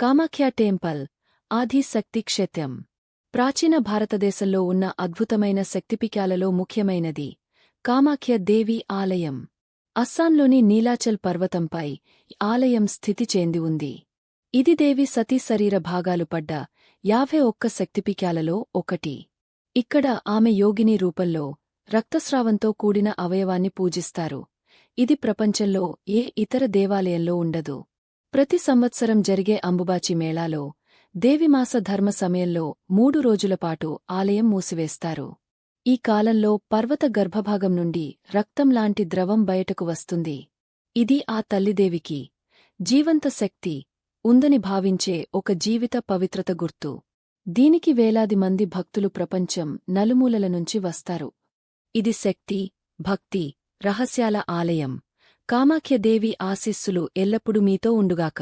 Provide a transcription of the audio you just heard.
Kamakhya temple ఆది శక్తి క్షేత్రం. ప్రాచీన భారతదేశంలో ఉన్న అద్భుతమైన శక్తిపికాలలో ముఖ్యమైనది కామాఖ్య దేవి ఆలయం. అస్సాంలోని నీలాచల్ పర్వతంపై ఆలయం స్థితి చెంది ఉంది. ఇది దేవి సతీ శరీర భాగాలు పడ్డ యాభై ఒక్క శక్తిపికాలలో ఒకటి. ఇక్కడ ఆమె యోగిని రూపంలో రక్తస్రావంతో కూడిన అవయవాన్ని పూజిస్తారు. ఇది ప్రపంచంలో ఏ ఇతర దేవాలయంలో ఉండదు. ప్రతి సంవత్సరం జరిగే అంబుబాచి మేళాలో దేవిమాస ధర్మ సమయంలో మూడు రోజులపాటు ఆలయం మూసివేస్తారు. ఈ కాలంలో పర్వత గర్భభాగం నుండి రక్తంలాంటి ద్రవం బయటకు వస్తుంది. ఇది ఆ తల్లిదేవికి జీవంత శక్తి ఉందని భావించే ఒక జీవిత పవిత్రత గుర్తు. దీనికి వేలాది మంది భక్తులు ప్రపంచం నలుమూలల నుంచి వస్తారు. ఇది శక్తి భక్తి రహస్యాల ఆలయం. కామాఖ్యదేవి ఆశీస్సులు ఎల్లప్పుడూ మీతో ఉండుగాక.